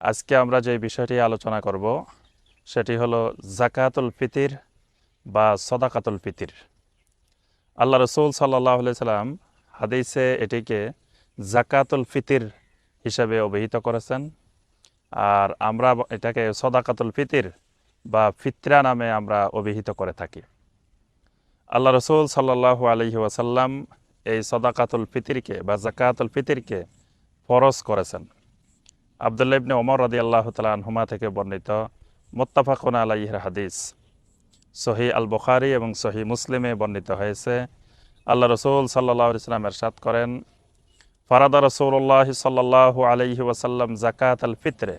আজকে আমরা যে বিষয়টি আলোচনা করব, সেটি হলো জাকাতুল ফিতির বা সদাকাতুল ফিতির। আল্লাহ রসুল সাল্লাহ সাল্লাম হাদিসে এটিকে জাকাতুল ফিতির হিসাবে অভিহিত করেছেন। আর আমরা এটাকে সদাকাতুল ফিতির বা ফিতরা নামে আমরা অভিহিত করে থাকি। আল্লাহ রসুল সাল্লাহ আলহি ওয়াসাল্লাম এই সদাকাতুল ফিতিরকে বা জাকাতুল ফিতিরকে ফরজ করেছেন। আবদুল্লাহ ইবনে ওমর রাদি আল্লাহ তালহুমা থেকে বর্ণিত মোত্তাফাকুন আলাইহির হাদিস। সহি আল বখারি এবং সহি মুসলিমে বর্ণিত হয়েছে, আল্লাহ রসুল সাল্লাহ ইসলাম এরশাদ করেন, ফারাদা রসুল্লাহ সাল্লাহ আলহি ওয়াসাল্লাম জাকাত আল ফিতরে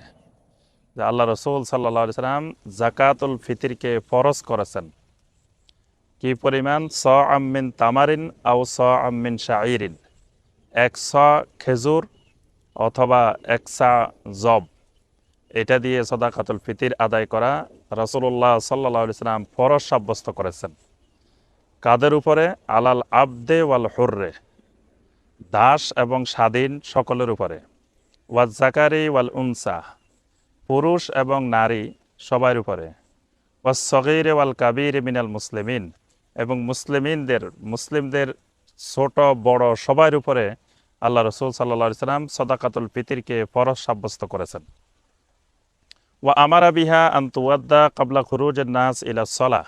যে আল্লাহ রসুল সাল্লাহ ইসলাম জাকাতুল ফিতিরকে ফরজ করেছেন। কি পরিমাণ? স আমিন তামারিন আও স আমিন শাইরিন এক স খেজুর অথবা একসা জব, এটা দিয়ে সদাকাতুল ফিতির আদায় করা রসুল্লাহ সাল্লাহ ইসলাম ফরজ সাব্যস্ত করেছেন। কাদের উপরে? আলাল আবদে ওয়াল হুর্রে, দাস এবং স্বাধীন সকলের উপরে। ওয়াজ জাকারি ওয়াল উনসা, পুরুষ এবং নারী সবার উপরে। ওয়াজ সগিরে ওয়াল কাবির মিনাল মুসলিমিন, এবং মুসলিমিনদের, মুসলিমদের ছোট, বড় সবার উপরে আল্লাহ রসুল সাল্লা সাল্লাম সদাকাতুল ফিতিরকে ফরজ সাব্যস্ত করেছেন। ওয়া আমারা বিহা আন্তুয়াদ্দা কাবলা খুরুজ নাস ইলা সলা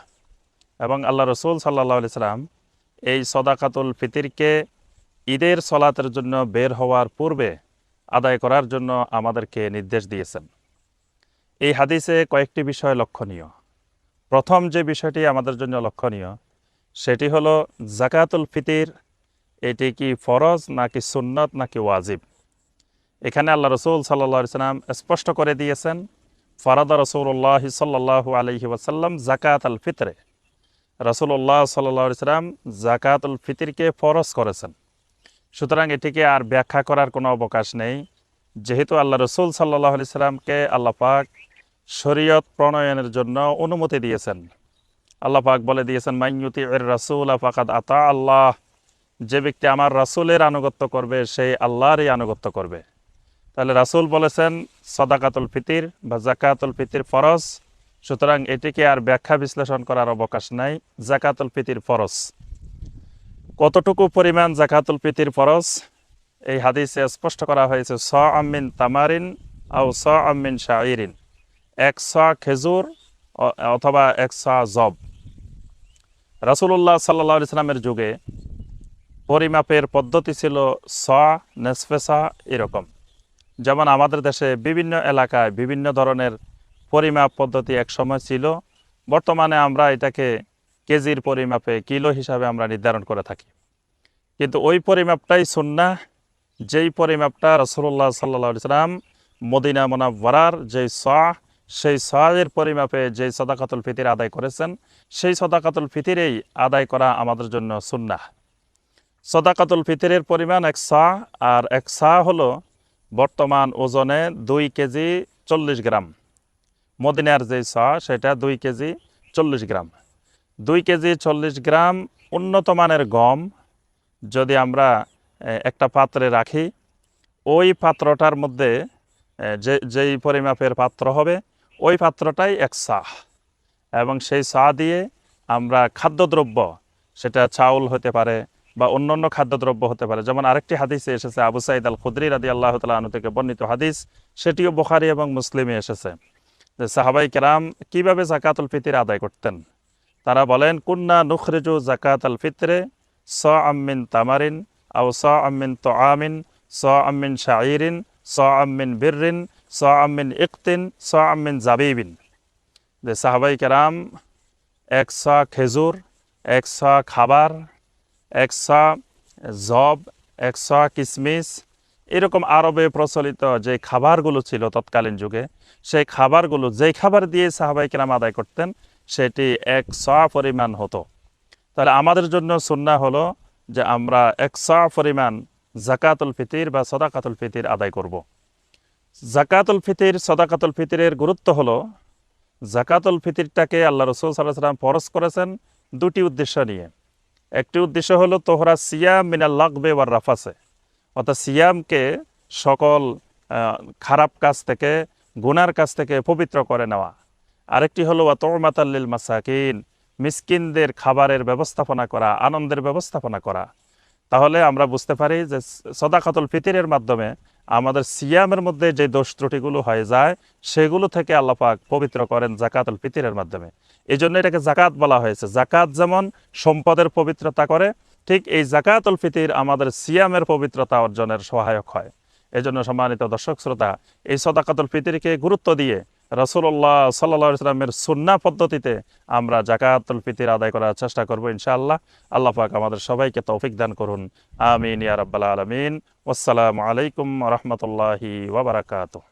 এবং আল্লাহ রসুল সাল্লাহ সাল্লাম এই সদাকাতুল ফিতিরকে ঈদের সলাতের জন্য বের হওয়ার পূর্বে আদায় করার জন্য আমাদেরকে নির্দেশ দিয়েছেন। এই হাদিসে কয়েকটি বিষয় লক্ষণীয়। প্রথম যে বিষয়টি আমাদের জন্য লক্ষণীয়, সেটি হলো জাকাতুল ফিতির এটি কি ফরজ নাকি সুন্নত নাকি ওয়াজিব? এখানে আল্লাহ রসুল সাল্লা সাল্লাম স্পষ্ট করে দিয়েছেন, ফরাদা রসুল্লাহ সাল্লাহ আলহি ওয়াসাল্লাম জাকাত আল ফিতরে রসুল্লাহ সাল্লা সাল্লাম জাকাতুল ফিতিরকে ফরজ করেছেন। সুতরাং এটিকে আর ব্যাখ্যা করার কোনো অবকাশ নেই। যেহেতু আল্লাহ রসুল সাল্লাহ আলি সাল্লামকে আল্লাহ পাক শরীয়ত প্রণয়নের জন্য অনুমতি দিয়েছেন। আল্লাহ পাক বলে দিয়েছেন মাইয়ুতি এর রাসুল ফাকাদ আতা আল্লাহ। যে ব্যক্তি আমার রাসুলের আনুগত্য করবে, সেই আল্লাহরই আনুগত্য করবে। তাহলে রাসুল বলেছেন, সদাকাতুল ফিতির বা জাকাতুল ফিতির ফরজ। সুতরাং এটিকে আর ব্যাখ্যা বিশ্লেষণ করার অবকাশ নাই জাকাতুল ফিতির ফরজ। কতটুকু পরিমাণ জাকাতুল ফিতির ফরজ? এই হাদিসে স্পষ্ট করা হয়েছে স আমিন তামারিন আও স আমিন শাইরিন এক স খেজুর অথবা এক স জব রাসুল্লাহ সাল্লা ইসলামের যুগে পরিমাপের পদ্ধতি ছিল স নেসফেসা এরকম। যেমন আমাদের দেশে বিভিন্ন এলাকায় বিভিন্ন ধরনের পরিমাপ পদ্ধতি একসময় ছিল। বর্তমানে আমরা এটাকে কেজির পরিমাপে কিলো হিসাবে আমরা নির্ধারণ করে থাকি। কিন্তু ওই পরিমাপটাই সুন্না যেই পরিমাপটা রসুল্লাহ সাল্লা সাল্লাম মদিনা মোনাব্বরার যেই স, সেই সয়ের পরিমাপে যেই সদাকাতুল ফিতির আদায় করেছেন, সেই সদাকাতুল ফিতিরেই আদায় করা আমাদের জন্য সুন্না সদাকাতুল ফিতরের পরিমাণ এক সা, আর এক সা হলো বর্তমান ওজনে দুই কেজি চল্লিশ গ্রাম। মদিনার যে সা, সেটা দুই কেজি চল্লিশ গ্রাম। দুই কেজি চল্লিশ গ্রাম উন্নত মানের গম যদি আমরা একটা পাত্রে রাখি, ওই পাত্রটার মধ্যে যে, যেই পরিমাপের পাত্র হবে, ওই পাত্রটাই এক সাহ এবং সেই সা দিয়ে আমরা খাদ্যদ্রব্য, সেটা চাউল হতে পারে বা অন্যান্য খাদ্যদ্রব্য হতে পারে। যেমন আরেকটি হাদিসে এসেছে, আবু সাইদ আল খুদ্রি রাদি আল্লাহ তালু থেকে বর্ণিত হাদিস, সেটিও বোখারি এবং মুসলিমে এসেছে। যে সাহাবাই কেরাম কীভাবে জাকাতুল ফিতির আদায় করতেন? তারা বলেন, কুন্না নুখরিজু জাকাত আল ফিতরে স আমিন তামারিন আও স আমিন তো আমিন স আমিন শাইরিন স আমিন বিরিন স আমিন ইকতিন স আমিন জাবিবিন। যে সাহাবাই কেরাম এক স খেজুর, এক স খাবার একশা জব একশা কিসমিস, এরকম আরবে প্রচলিত যে খাবারগুলো ছিল তৎকালীন যুগে, সেই খাবারগুলো যেই খাবার দিয়ে সাহাবাই কেরাম আদায় করতেন, সেটি এক স পরিমাণ হতো তাহলে আমাদের জন্য সুন্না হলো যে আমরা এক স পরিমাণ জাকাতুল ফিতির বা সদাকাতুল ফিতির আদায় করব। জাকাতুল ফিতির, সদাকাতুল ফিতিরের গুরুত্ব হলো, জাকাতুল ফিতিরটাকে আল্লাহ রসুল সাল্লাহ সাল্লাম ফরজ করেছেন দুটি উদ্দেশ্য নিয়ে একটি উদ্দেশ্য হলো তোহরা সিয়াম মিনাল লাগবে ওয়ার রাফাসে। অর্থাৎ সিয়ামকে সকল খারাপ কাজ থেকে, গুনার কাছ থেকে পবিত্র করে নেওয়া। আরেকটি হলো তোরমাতাল্লিল মাসাকিন, মিসকিনদের খাবারের ব্যবস্থাপনা করা, আনন্দের ব্যবস্থাপনা করা। তাহলে আমরা বুঝতে পারি যে সদাকাতুল ফিতিরের মাধ্যমে আমাদের সিয়ামের মধ্যে যে দোষ ত্রুটিগুলো হয়ে যায়, সেগুলো থেকে আল্লাপাক পবিত্র করেন জাকাতুল পিতিরের মাধ্যমে। এই জন্য এটাকে জাকাত বলা হয়েছে। জাকাত যেমন সম্পদের পবিত্রতা করে, ঠিক এই জাকাতুল ফিতির আমাদের সিয়ামের পবিত্রতা অর্জনের সহায়ক হয়। এই জন্য সম্মানিত দর্শক, শ্রোতা, এই সদাকাতুল ফিতিরকে গুরুত্ব দিয়ে রসুল্লাহ সাল্লা ইসলামের সুন্না পদ্ধতিতে আমরা জাকাতুল ফিতির আদায় করার চেষ্টা করব ইনশাআল্লাহ। আল্লাহ পাক আমাদের সবাইকে তৌফিক দান করুন। আমিন ইয়ারাবাল আলমিন। আসসালামু আলাইকুম রহমতুল্লাহি ওবরাকাতুহ